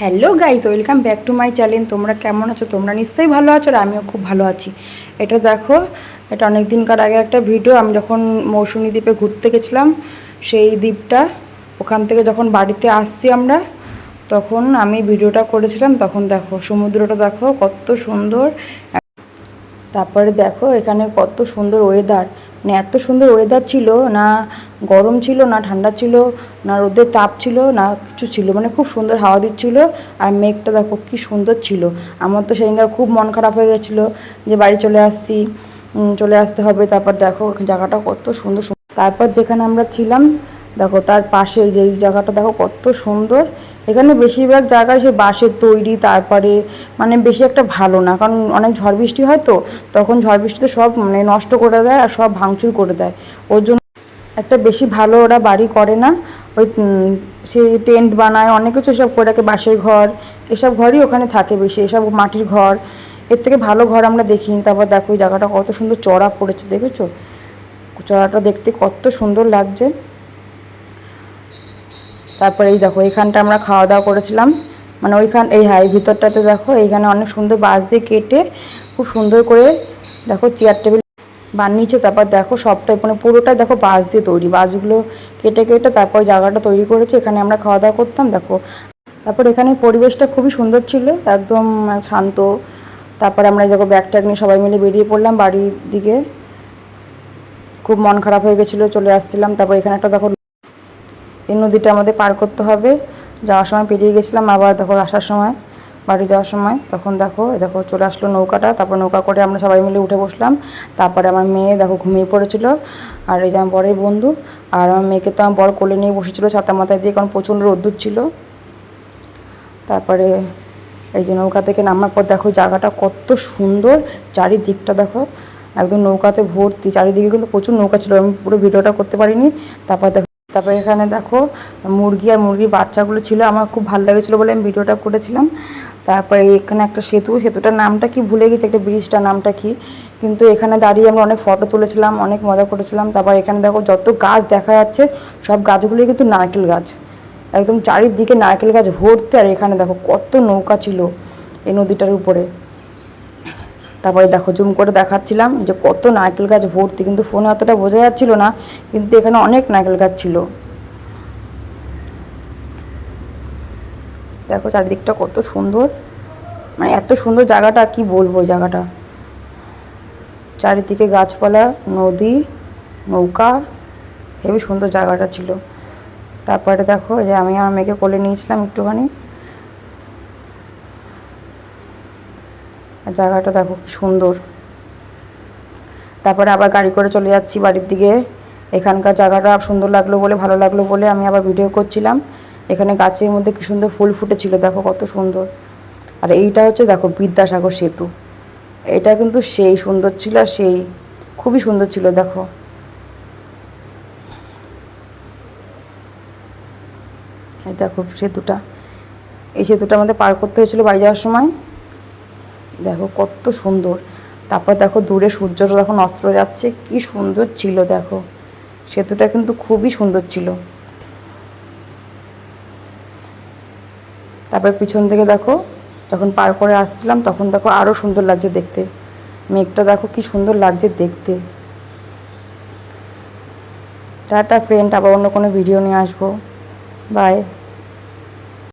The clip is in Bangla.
Hello guys welcome back to my channel তোমরা কেমন আছো? তোমরা নিশ্চয়ই ভালো আছো আর আমিও খুব ভালো আছি। এটা দেখো, এটা অনেক দিনকার আগে একটা ভিডিও আমি যখন মৌসুমী দ্বীপে ঘুরতে গেছিলাম, সেই দ্বীপটা, ওখান থেকে যখন বাড়িতে আসছি আমরা, তখন আমি ভিডিওটা করেছিলাম। তখন দেখো, সমুদ্রটা দেখো, কত সুন্দর। তারপরে দেখো এখানে কত সুন্দর ওয়েদার মানে এত সুন্দর ওয়েদার ছিল, না গরম ছিল, না ঠান্ডা ছিল, না রোদের তাপ ছিল, না কিছু ছিল। মানে খুব সুন্দর হাওয়া দিচ্ছিল, আর মেঘটা দেখো কি সুন্দর ছিল। আমার তো সেদিনকার খুব মন খারাপ হয়ে গেছিল যে বাড়ি চলে আসছি চলে আসতে হবে। তারপর দেখো জায়গাটা কত সুন্দর। তারপর যেখানে আমরা ছিলাম, দেখো তার পাশে যে জায়গাটা দেখো কত সুন্দর। এখানে বেশিরভাগ জায়গায় সে বাঁশের তৈরি, তারপরে মানে বেশি একটা ভালো না। কারণ অনেক ঝড় বৃষ্টি হয় তো, তখন ঝড় বৃষ্টিতে সব মানে নষ্ট করে দেয় আর সব ভাঙচুর করে দেয়। ওর জন্য একটা বেশি ভালো ওরা বাড়ি করে না। ওই সে টেন্ট বানায়, অনেক কিছু সব করে রাখে, বাঁশের ঘর। এসব ঘরই ওখানে থাকে বেশি, এসব মাটির ঘর। এর থেকে ভালো ঘর আমরা দেখিনি। তারপর দেখো ওই জায়গাটা কত সুন্দর চড়া পড়েছে, দেখেছ? চড়াটা দেখতে কত সুন্দর লাগছে। তারপরে এই দেখো, এখানটা আমরা খাওয়া দাওয়া করেছিলাম। মানে ওইখান, এই হ্যাঁ এই ভিতরটাতে দেখো, এইখানে অনেক সুন্দর বাঁশ দিয়ে কেটে খুব সুন্দর করে দেখো চেয়ার টেবিল বানিয়েছে। তারপর দেখো সবটাই মানে পুরোটাই দেখো বাঁশ দিয়ে তৈরি। বাঁশগুলো কেটে কেটে তারপর জায়গাটা তৈরি করেছে। এখানে আমরা খাওয়া দাওয়া করতাম, দেখো। তারপর এখানে পরিবেশটা খুবই সুন্দর ছিল, একদম শান্ত। তারপরে আমরা দেখো ব্যাগ ট্যাগ নিয়ে সবাই মিলে বেরিয়ে পড়লাম বাড়ির দিকে। খুব মন খারাপ হয়ে গেছিল, চলে আসছিলাম। তারপর এখানে একটা দেখো এই নদীটা আমাদের পার করতে হবে। যাওয়ার সময় পেরিয়ে গেছিলাম, আবার দেখো আসার সময়, বাড়ি যাওয়ার সময়। তখন দেখো দেখো চলে আসলো নৌকাটা, তারপর নৌকা করে আমরা সবাই মিলে উঠে বসলাম। তারপরে আমার মেয়ে দেখো ঘুমিয়ে পড়েছিল। আর এই যে আমার বরের বন্ধু, আর আমার মেয়েকে তো আমার বর কোলে নিয়ে বসেছিল ছাতা মাথায় দিয়ে, কারণ প্রচণ্ড রোদ্দুর ছিল। তারপরে এই যে নৌকা থেকে নামার পর দেখো জায়গাটা কত সুন্দর, চারিদিকটা দেখো। একদম নৌকাতে ভর্তি, চারিদিকে কিন্তু প্রচুর নৌকা ছিল, আমি পুরো ভিডিওটা করতে পারিনি। তারপর দেখো তারপরে এখানে দেখো মুরগি আর মুরগির বাচ্চাগুলো ছিল, আমার খুব ভালো লেগেছিলো বলে আমি ভিডিওটা করেছিলাম। তারপরে এখানে একটা সেতু, সেতুটার নামটা কি ভুলে গেছি, একটা ব্রিজটার নামটা কি? কিন্তু এখানে দাঁড়িয়ে আমরা অনেক ফটো তুলেছিলাম, অনেক মজা করেছিলাম। তারপর এখানে দেখো যত গাছ দেখা যাচ্ছে, সব গাছগুলোই কিন্তু নারকেল গাছ। একদম চারিদিকে নারকেল গাছ ভর্তি, আর এখানে দেখো কত নৌকা ছিল এই নদীটার উপরে। তারপরে দেখো জুম করে দেখাচ্ছিলাম যে কত নারকেল গাছ ভর্তি, কিন্তু ফোনে অতটা বোঝা যাচ্ছিল না, কিন্তু এখানে অনেক নারকেল গাছ ছিল। দেখো চারিদিকটা কত সুন্দর মানে এত সুন্দর জায়গাটা, কি বলব জায়গাটা? চারিদিকে গাছপালা, নদী, নৌকা, হেবি সুন্দর জায়গাটা ছিল। তারপরে দেখো যে আমি আমার মেয়েকে কোলে নিয়েছিলাম একটুখানি। আর জায়গাটা দেখো কি সুন্দর। তারপরে আবার গাড়ি করে চলে যাচ্ছি বাড়ির দিকে। এখানকার জায়গাটা সুন্দর লাগল বলে, ভালো লাগল বলে আমি আবার ভিডিও করছিলাম। এখানে গাছের মধ্যে কি সুন্দর ফুল ফুটেছিল, দেখো কত সুন্দর। আর এইটা হচ্ছে দেখো বিদ্যাসাগর সেতু। এটা কিন্তু সেই সুন্দর ছিল আর সেই, খুবই সুন্দর ছিল, দেখো। এই দেখো সেতুটা। এই সেতুটা আমাদের পার করতে হয়েছিল বাড়ি যাওয়ার সময়। দেখো কত সুন্দর। তারপর দেখো দূরে সূর্যটা যখন অস্ত্র যাচ্ছে, কি সুন্দর ছিল দেখো। সেতুটা কিন্তু খুবই সুন্দর ছিল। তারপর পিছন থেকে দেখো, যখন পার করে আসছিলাম, তখন দেখো আরও সুন্দর লাগছে দেখতে। মেঘটা দেখো কি সুন্দর লাগছে দেখতে। টাটা ফ্রেন্ড আবার অন্য কোনো ভিডিও নিয়ে আসব। বাই